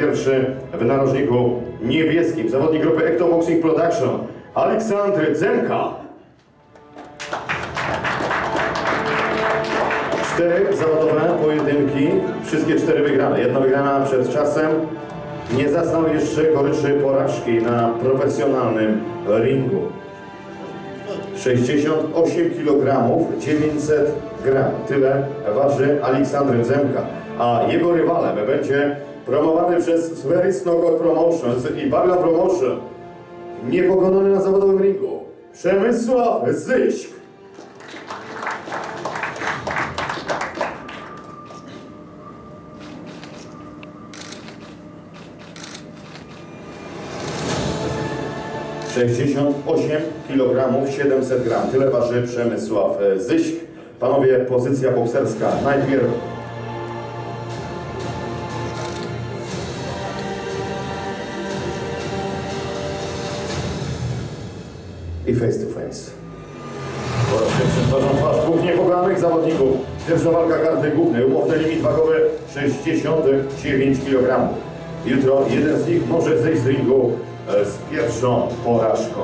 Pierwszy w narożniku niebieskim, zawodnik grupy Ectoboxing Production, Aleksandr Zemka. Cztery zawodowe pojedynki, wszystkie cztery wygrane. Jedna wygrana przed czasem. Nie zastał jeszcze goryczy porażki na profesjonalnym ringu. 68 kg 900 gram. Tyle waży Aleksandr Zemka. A jego rywalem będzie promowany przez Sweris Knockout Promotions i Bagla Promotion. Niepokonany na zawodowym ringu. Przemysław Zyśk. Sześćdziesiąt osiem kg 700 gram. Tyle waży Przemysław e, Zyśk. Panowie, pozycja bokserska. Najpierw i face to face. Po raz pierwszy twarzą twarz dwóch niepokonanych zawodników. Pierwsza walka karty głównej, umowny limit wagowy 69 kg. Jutro jeden z nich może zejść z ringu e, z pierwszą porażką.